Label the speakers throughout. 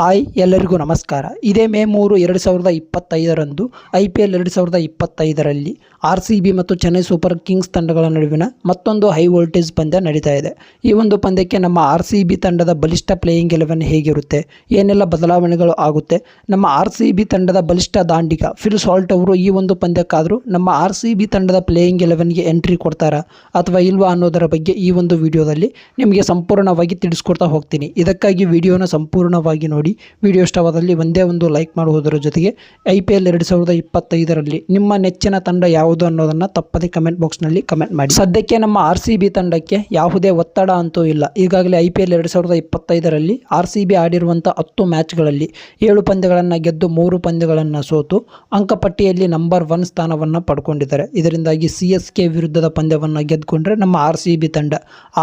Speaker 1: Hi, ಎಲ್ಲರಿಗೂ ನಮಸ್ಕಾರ. ಇದೇ ಮೇ ಮೂರು, ಎರಡು ಸಾವಿರದ ಇಪ್ಪತ್ತೈದರಂದು ಐ ಪಿ ಎಲ್ ಎರಡು ಸಾವಿರದ ಇಪ್ಪತ್ತೈದರಲ್ಲಿ ಆರ್ ಸಿ ಬಿ ಮತ್ತು ಚೆನ್ನೈ ಸೂಪರ್ ಕಿಂಗ್ಸ್ ತಂಡಗಳ ನಡುವಿನ ಮತ್ತೊಂದು ಹೈ ವೋಲ್ಟೇಜ್ ಪಂದ್ಯ ನಡೀತಾ ಇದೆ. ಈ ಒಂದು ಪಂದ್ಯಕ್ಕೆ ನಮ್ಮ ಆರ್ ಸಿ ಬಿ ತಂಡದ ಬಲಿಷ್ಠ ಪ್ಲೇಯಿಂಗ್ ಎಲೆವೆನ್ ಹೇಗಿರುತ್ತೆ, ಏನೆಲ್ಲ ಬದಲಾವಣೆಗಳು ಆಗುತ್ತೆ, ನಮ್ಮ ಆರ್ ಸಿ ಬಿ ತಂಡದ ಬಲಿಷ್ಠ ದಾಂಡಿಗ ಫಿಲ್ ಸಾಲ್ಟ್ ಅವರು ಈ ಒಂದು ಪಂದ್ಯಕ್ಕಾದರೂ ನಮ್ಮ ಆರ್ ಸಿ ಬಿ ತಂಡದ ಪ್ಲೇಯಿಂಗ್ ಎಲೆವೆನ್ಗೆ ಎಂಟ್ರಿ ಕೊಡ್ತಾರಾ ಅಥವಾ ಇಲ್ವಾ ಅನ್ನೋದರ ಬಗ್ಗೆ ಈ ಒಂದು ವಿಡಿಯೋದಲ್ಲಿ ನಿಮಗೆ ಸಂಪೂರ್ಣವಾಗಿ ತಿಳಿಸ್ಕೊಡ್ತಾ ಹೋಗ್ತೀನಿ. ಇದಕ್ಕಾಗಿ ವಿಡಿಯೋನ ಸಂಪೂರ್ಣವಾಗಿ ನೋಡಿ ವಿಡಿಯೋ ಇಷ್ಟವಾದಲ್ಲಿ ಒಂದೇ ಒಂದು ಲೈಕ್ ಮಾಡುವುದರ ಜೊತೆಗೆ ಐ ಪಿ ಎಲ್ ಎರಡು ಸಾವಿರದ ಇಪ್ಪತ್ತೈದರಲ್ಲಿ ನಿಮ್ಮ ನೆಚ್ಚಿನ ತಂಡ ಯಾವುದು ಅನ್ನೋದನ್ನು ತಪ್ಪದೆ ಕಮೆಂಟ್ ಬಾಕ್ಸ್ನಲ್ಲಿ ಕಮೆಂಟ್ ಮಾಡಿ. ಸದ್ಯಕ್ಕೆ ನಮ್ಮ ಆರ್ ಸಿ ಬಿ ತಂಡಕ್ಕೆ ಯಾವುದೇ ಒತ್ತಡ ಅಂತೂ ಇಲ್ಲ. ಈಗಾಗಲೇ ಐ ಪಿ ಎಲ್ ಎರಡು ಸಾವಿರದ ಇಪ್ಪತ್ತೈದರಲ್ಲಿ ಆರ್ ಸಿ ಬಿ ಆಡಿರುವಂಥ ಹತ್ತು ಮ್ಯಾಚ್ಗಳಲ್ಲಿ ಏಳು ಪಂದ್ಯಗಳನ್ನು ಗೆದ್ದು ಮೂರು ಪಂದ್ಯಗಳನ್ನು ಸೋತು ಅಂಕಪಟ್ಟಿಯಲ್ಲಿ ನಂಬರ್ ಒನ್ ಸ್ಥಾನವನ್ನು ಪಡ್ಕೊಂಡಿದ್ದಾರೆ. ಇದರಿಂದಾಗಿ ಸಿ ಎಸ್ ಕೆ ವಿರುದ್ಧದ ಪಂದ್ಯವನ್ನು ಗೆದ್ದುಕೊಂಡ್ರೆ ನಮ್ಮ ಆರ್ ಸಿ ಬಿ ತಂಡ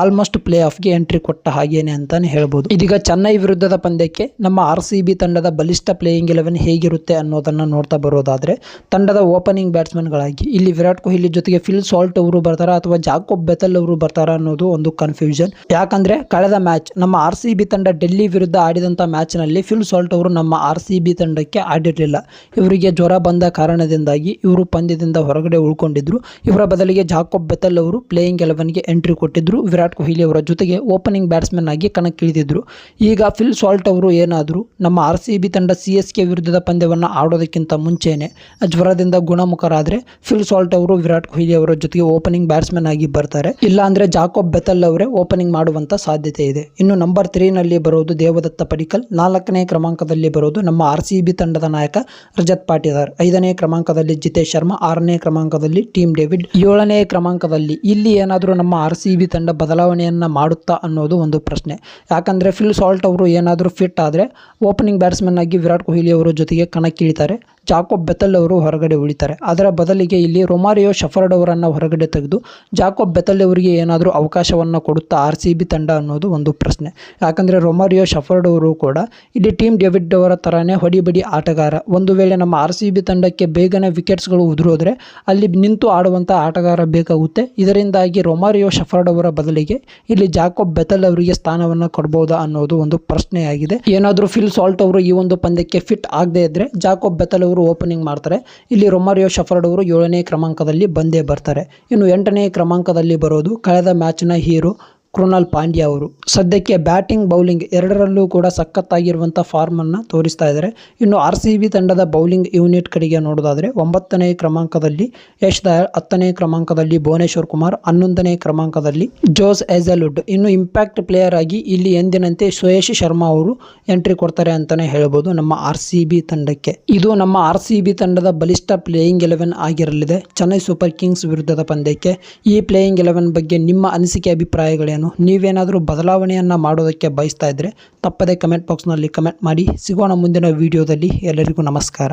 Speaker 1: ಆಲ್ಮೋಸ್ಟ್ ಪ್ಲೇ ಆಫ್ಗೆ ಎಂಟ್ರಿ ಕೊಟ್ಟ ಹಾಗೇನೆ ಅಂತಲೇ ಹೇಳ್ಬೋದು. ಇದೀಗ ಚೆನ್ನೈ ವಿರುದ್ಧದ ಪಂದ್ಯಕ್ಕೆ ನಮ್ಮ ಆರ್ ಸಿ ಬಿ ತಂಡದ ಬಲಿಷ್ಠ ಪ್ಲೇಯಿಂಗ್ ಎಲೆವೆನ್ ಹೇಗಿರುತ್ತೆ ಅನ್ನೋದನ್ನು ನೋಡ್ತಾ ಬರೋದಾದರೆ, ತಂಡದ ಓಪನಿಂಗ್ ಬ್ಯಾಟ್ಸ್ಮನ್ಗಳಾಗಿ ಇಲ್ಲಿ ವಿರಾಟ್ ಕೊಹ್ಲಿ ಜೊತೆಗೆ ಫಿಲ್ ಸಾಲ್ಟ್ ಅವರು ಬರ್ತಾರಾ ಅಥವಾ ಜಾಕೋಬ್ ಬೆತಲ್ ಅವರು ಬರ್ತಾರಾ ಅನ್ನೋದು ಒಂದು ಕನ್ಫ್ಯೂಷನ್ ಯಾಕಂದ್ರೆ ಕಳೆದ ಮ್ಯಾಚ್ ನಮ್ಮ ಆರ್ ಸಿ ಬಿ ತಂಡ ಡೆಲ್ಲಿ ವಿರುದ್ಧ ಆಡಿದಂಥ ಮ್ಯಾಚ್ನಲ್ಲಿ ಫಿಲ್ ಸಾಲ್ಟ್ ಅವರು ನಮ್ಮ ಆರ್ ಸಿ ಬಿ ತಂಡಕ್ಕೆ ಆಡಿರಲಿಲ್ಲ. ಇವರಿಗೆ ಜ್ವರ ಬಂದ ಕಾರಣದಿಂದಾಗಿ ಇವರು ಪಂದ್ಯದಿಂದ ಹೊರಗಡೆ ಉಳ್ಕೊಂಡಿದ್ರು. ಇವರ ಬದಲಿಗೆ ಜಾಕೋಬ್ ಬೆತಲ್ ಅವರು ಪ್ಲೇಯಿಂಗ್ ಎಲೆವೆನ್ಗೆ ಎಂಟ್ರಿ ಕೊಟ್ಟಿದ್ದರು ವಿರಾಟ್ ಕೊಹ್ಲಿ ಅವರ ಜೊತೆಗೆ ಓಪನಿಂಗ್ ಬ್ಯಾಟ್ಸ್ಮನ್ ಆಗಿ ಕಣಕ್ಕಿಳಿದಿದ್ರು. ಈಗ ಫಿಲ್ ಸಾಲ್ಟ್ ಅವರು ಏನಾದರೂ ನಮ್ಮ ಆರ್ ಸಿ ಬಿ ತಂಡ ಸಿ ಎಸ್ ಕೆ ವಿರುದ್ಧದ ಪಂದ್ಯವನ್ನು ಆಡೋದಕ್ಕಿಂತ ಮುಂಚೆಯೇ ಜ್ವರದಿಂದ ಗುಣಮುಖರಾದರೆ ಫಿಲ್ ಸಾಲ್ಟ್ ಅವರು, ವಿರಾಟ್ ಕೊಹ್ಲಿ ಅವರ ಜೊತೆಗೆ ಓಪನಿಂಗ್ ಬ್ಯಾಟ್ಸ್ಮನ್ ಆಗಿ ಬರ್ತಾರೆ. ಇಲ್ಲಾಂದರೆ ಜಾಕೋಬ್ ಬೆತಲ್ ಅವರೇ ಓಪನಿಂಗ್ ಮಾಡುವಂಥ ಸಾಧ್ಯತೆ ಇದೆ. ಇನ್ನು ನಂಬರ್ ತ್ರೀನಲ್ಲಿ ಬರೋದು ದೇವದತ್ತ ಪಡಿಕಲ್, ನಾಲ್ಕನೇ ಕ್ರಮಾಂಕದಲ್ಲಿ ಬರೋದು ನಮ್ಮ ಆರ್ ಸಿ ಬಿ ತಂಡದ ನಾಯಕ ರಜತ್ ಪಾಟೀದಾರ್, ಐದನೇ ಕ್ರಮಾಂಕದಲ್ಲಿ ಜಿತೇಶ್ ಶರ್ಮಾ, ಆರನೇ ಕ್ರಮಾಂಕದಲ್ಲಿ ಟೀಮ್ ಡೇವಿಡ್, ಏಳನೇ ಕ್ರಮಾಂಕದಲ್ಲಿ ಇಲ್ಲಿ ಏನಾದರೂ ನಮ್ಮ ಆರ್ ಸಿ ಬಿ ತಂಡ ಬದಲಾವಣೆಯನ್ನು ಮಾಡುತ್ತಾ ಅನ್ನೋದು ಒಂದು ಪ್ರಶ್ನೆ. ಯಾಕಂದರೆ ಫಿಲ್ ಸಾಲ್ಟ್ ಅವರು ಏನಾದರೂ ಫಿಟ್ ಆದರೆ ಓಪನಿಂಗ್ ಬ್ಯಾಟ್ಸ್ಮನ್ ಆಗಿ ವಿರಾಟ್ ಕೊಹ್ಲಿ ಅವರ ಜೊತೆಗೆ ಕಣಕ್ಕಿಳಿತಾರೆ. ಜಾಕೋಬ್ ಬೆತಲ್ ಅವರು ಹೊರಗಡೆ ಉಳಿತಾರೆ. ಅದರ ಬದಲಿಗೆ ಇಲ್ಲಿ ರೊಮಾರಿಯೋ ಶಫರ್ಡ್ ಅವರನ್ನು ಹೊರಗಡೆ ತೆಗೆದು ಜಾಕೋಬ್ ಬೆತಲ್ ಅವರಿಗೆ ಏನಾದರೂ ಅವಕಾಶವನ್ನು ಕೊಡುತ್ತಾ ಆರ್ ಸಿ ಬಿ ತಂಡ ಅನ್ನೋದು ಒಂದು ಪ್ರಶ್ನೆ. ಯಾಕಂದರೆ ರೊಮಾರಿಯೋ ಶಫರ್ಡ್ ಅವರು ಕೂಡ ಇಲ್ಲಿ ಟೀಮ್ ಡೇವಿಡ್ ಅವರ ಥರನೇ ಹೊಡಿಬಡಿ ಆಟಗಾರ. ಒಂದು ವೇಳೆ ನಮ್ಮ ಆರ್ ಸಿ ಬಿ ತಂಡಕ್ಕೆ ಬೇಗನೆ ವಿಕೆಟ್ಸ್ಗಳು ಉದುರೋದ್ರೆ ಅಲ್ಲಿ ನಿಂತು ಆಡುವಂಥ ಆಟಗಾರ ಬೇಕಾಗುತ್ತೆ ಇದರಿಂದಾಗಿ ರೊಮಾರಿಯೋ ಶಫರ್ಡ್ ಅವರ ಬದಲಿಗೆ ಇಲ್ಲಿ ಜಾಕೋಬ್ ಬೆತಲ್ ಅವರಿಗೆ ಸ್ಥಾನವನ್ನು ಕೊಡ್ಬೋದಾ ಅನ್ನೋದು ಒಂದು ಪ್ರಶ್ನೆಯಾಗಿದೆ. ಏನಾದರೂ ಫಿಲ್ ಸಾಲ್ಟ್ ಅವರು ಈ ಒಂದು ಪಂದ್ಯಕ್ಕೆ ಫಿಟ್ ಆಗದೇ ಇದ್ದರೆ ಜಾಕೋಬ್ ಬೆತಲ್ ಅವರು ಓಪನಿಂಗ್ ಮಾಡ್ತಾರೆ. ಇಲ್ಲಿ ರೊಮಾರಿಯೋ ಶಫರ್ಡ್ ಅವರು ಏಳನೇ ಕ್ರಮಾಂಕದಲ್ಲಿ ಬಂದೇ ಬರ್ತಾರೆ. ಇನ್ನು ಎಂಟನೇ ಕ್ರಮಾಂಕದಲ್ಲಿ ಬರೋದು ಕಳೆದ ಮ್ಯಾಚ್ನ ಹೀರೋ ಕೃಣಾಲ್ ಪಾಂಡ್ಯ ಅವರು. ಸದ್ಯಕ್ಕೆ ಬ್ಯಾಟಿಂಗ್, ಬೌಲಿಂಗ್ ಎರಡರಲ್ಲೂ ಕೂಡ ಸಖತ್ತಾಗಿರುವಂಥ ಫಾರ್ಮನ್ನು ತೋರಿಸ್ತಾ ಇದ್ದಾರೆ ಇನ್ನು ಆರ್ ಸಿ ಬಿ ತಂಡದ ಬೌಲಿಂಗ್ ಯೂನಿಟ್ ಕಡೆಗೆ ನೋಡೋದಾದರೆ ಒಂಬತ್ತನೇ ಕ್ರಮಾಂಕದಲ್ಲಿ ಯಶ್ ದಯಾಳ್ ಹತ್ತನೇ ಕ್ರಮಾಂಕದಲ್ಲಿ ಭುವನೇಶ್ವರ್ ಕುಮಾರ್, ಹನ್ನೊಂದನೇ ಕ್ರಮಾಂಕದಲ್ಲಿ ಜೋಸ್ ಎಜಲ್ವುಡ್ ಇನ್ನು ಇಂಪ್ಯಾಕ್ಟ್ ಪ್ಲೇಯರ್ ಆಗಿ ಇಲ್ಲಿ ಎಂದಿನಂತೆ ಸುಯೇಶ್ ಶರ್ಮಾ ಅವರು ಎಂಟ್ರಿ ಕೊಡ್ತಾರೆ ಅಂತಲೇ ಹೇಳ್ಬೋದು ನಮ್ಮ ಆರ್ ಸಿ ಬಿ ತಂಡಕ್ಕೆ. ಇದು ನಮ್ಮ ಆರ್ ಸಿ ಬಿ ತಂಡದ ಬಲಿಷ್ಠ ಪ್ಲೇಯಿಂಗ್ ಎಲೆವೆನ್ ಆಗಿರಲಿದೆ. ಚೆನ್ನೈ ಸೂಪರ್ ಕಿಂಗ್ಸ್ ವಿರುದ್ಧದ ಪಂದ್ಯಕ್ಕೆ ಈ ಪ್ಲೇಯಿಂಗ್ ಎಲೆವೆನ್ ಬಗ್ಗೆ ನಿಮ್ಮ ಅನಿಸಿಕೆ, ಅಭಿಪ್ರಾಯಗಳೇನು? ನೀವೇನಾದರೂ ಬದಲಾವಣೆಯನ್ನು ಮಾಡೋದಕ್ಕೆ ಬಯಸ್ತಾ ಇದ್ದರೆ ತಪ್ಪದೇ ಕಮೆಂಟ್ ಬಾಕ್ಸ್ನಲ್ಲಿ ಕಮೆಂಟ್ ಮಾಡಿ. ಸಿಗೋಣ ಮುಂದಿನ ವಿಡಿಯೋದಲ್ಲಿ ಎಲ್ಲರಿಗೂ ನಮಸ್ಕಾರ.